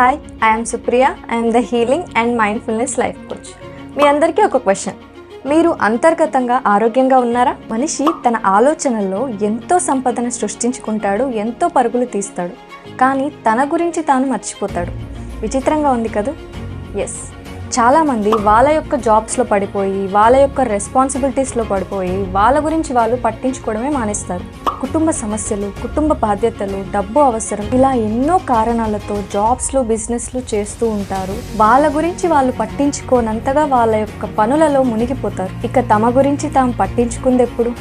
Hi I'm Supriya I'm the healing and mindfulness life coach మీ అందరికీ ఒక question మీరు అంతర్గతంగా ఆరోగ్యంగా ఉన్నారా? మనిషి తన ఆలోచనల్లో ఎంతో సంపదను సృష్టించుకుంటాడు ఎంతో పరుగులు తీస్తాడు. కానీ తన గురించి తాను మర్చిపోతాడు. విచిత్రంగా ఉంది కదూ? ఎస్ చాలామంది వాళ్ళ యొక్క జాబ్స్లో పడిపోయి వాళ్ళ యొక్క రెస్పాన్సిబిలిటీస్లో పడిపోయి వాళ్ళ గురించి వాళ్ళు పట్టించుకోవడమే మానేస్తారు. కుటుంబ సమస్యలు కుటుంబ బాధ్యతలు డబ్బు అవసరం ఇలా ఎన్నో కారణాలతో జాబ్స్లు బిజినెస్లు చేస్తూ ఉంటారు. వాళ్ళ గురించి వాళ్ళు పట్టించుకోనంతగా వాళ్ళ యొక్క పనులలో మునిగిపోతారు. ఇక తమ గురించి తాము పట్టించుకుంది ఎప్పుడు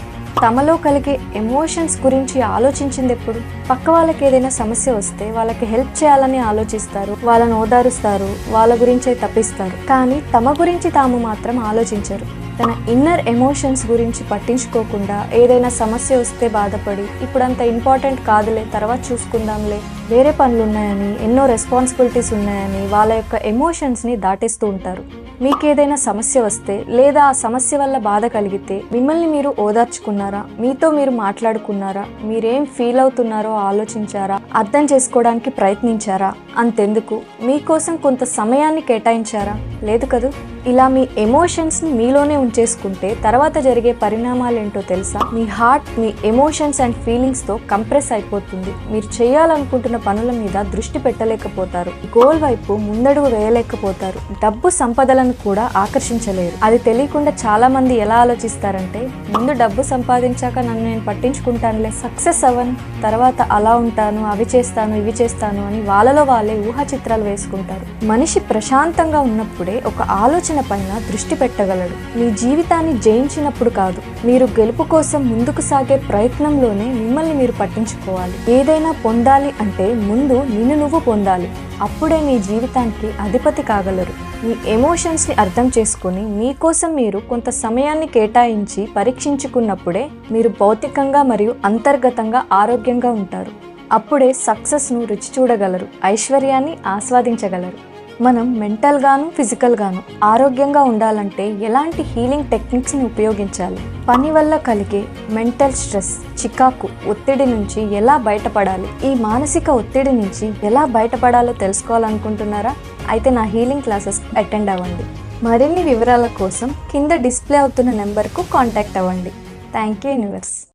తమలో కలిగే ఎమోషన్స్ గురించి ఆలోచించింది ఎప్పుడు పక్క వాళ్ళకి ఏదైనా సమస్య వస్తే వాళ్ళకి హెల్ప్ చేయాలని ఆలోచిస్తారు వాళ్ళని ఓదారుస్తారు వాళ్ళ గురించే తప్పిస్తారు. కానీ తమ గురించి తాము మాత్రం ఆలోచించరు. తన ఇన్నర్ ఎమోషన్స్ గురించి పట్టించుకోకుండా ఏదైనా సమస్య వస్తే బాధపడి ఇప్పుడంత ఇంపార్టెంట్ కాదులే తర్వాత చూసుకుందాంలే వేరే పనులు ఉన్నాయని ఎన్నో రెస్పాన్సిబిలిటీస్ ఉన్నాయని వాళ్ళ యొక్క ఎమోషన్స్ని దాటేస్తూ ఉంటారు. మీకేదైనా సమస్య వస్తే లేదా ఆ సమస్య వల్ల బాధ కలిగితే మిమ్మల్ని మీరు ఓదార్చుకున్నారా? మీతో మీరు మాట్లాడుకున్నారా? మీరేం ఫీల్ అవుతున్నారో ఆలోచించారా? అర్థం చేసుకోవడానికి ప్రయత్నించారా? అంతెందుకు? మీకోసం కొంత సమయాన్ని కేటాయించారా? లేదు కదూ? ఇలా మీ ఎమోషన్స్ని మీలోనే ఉంచేసుకుంటే తర్వాత జరిగే పరిణామాలు ఏంటో తెలుసా? మీ హార్ట్ మీ ఎమోషన్స్ అండ్ ఫీలింగ్స్తో కంప్రెస్ అయిపోతుంది. మీరు చేయాలనుకుంటున్న పనుల మీద దృష్టి పెట్టలేకపోతారు. గోల్ వైపు ముందడుగు వేయలేకపోతారు. డబ్బు సంపదలను కూడా ఆకర్షించలేరు. అది తెలియకుండా చాలా మంది ఎలా ఆలోచిస్తారంటే ముందు డబ్బు సంపాదించాక నన్ను నేను పట్టించుకుంటానులే. సక్సెస్ అవ్వను. తర్వాత అలా ఉంటాను అవి చేస్తాను ఇవి చేస్తాను అని వాళ్ళలో వాళ్ళే ఊహ చిత్రాలు వేసుకుంటారు. మనిషి ప్రశాంతంగా ఉన్నప్పుడే ఒక ఆలోచన ఆలోచన పైన దృష్టి పెట్టగలడు. మీ జీవితాన్ని జయించినప్పుడు కాదు మీరు గెలుపు కోసం ముందుకు సాగే ప్రయత్నంలోనే మిమ్మల్ని మీరు పట్టించుకోవాలి. ఏదైనా పొందాలి అంటే ముందు నిన్ను నువ్వు పొందాలి. అప్పుడే మీ జీవితానికి అధిపతి కాగలరు. మీ ఎమోషన్స్ని అర్థం చేసుకుని మీకోసం మీరు కొంత సమయాన్ని కేటాయించి పరీక్షించుకున్నప్పుడే మీరు భౌతికంగా మరియు అంతర్గతంగా ఆరోగ్యంగా ఉంటారు. అప్పుడే సక్సెస్ను రుచి చూడగలరు ఐశ్వర్యాన్ని ఆస్వాదించగలరు. మనం మెంటల్గాను ఫిజికల్గాను ఆరోగ్యంగా ఉండాలంటే ఎలాంటి హీలింగ్ టెక్నిక్స్ని ఉపయోగించాలి? పని వల్ల కలిగే మెంటల్ స్ట్రెస్ చికాకు ఒత్తిడి నుంచి ఎలా బయటపడాలి? ఈ మానసిక ఒత్తిడి నుంచి ఎలా బయటపడాలో తెలుసుకోవాలనుకుంటున్నారా? అయితే నా హీలింగ్ క్లాసెస్ అటెండ్ అవ్వండి. మరిన్ని వివరాల కోసం కింద డిస్ప్లే అవుతున్న నెంబర్కు కాంటాక్ట్ అవ్వండి. Thank you universe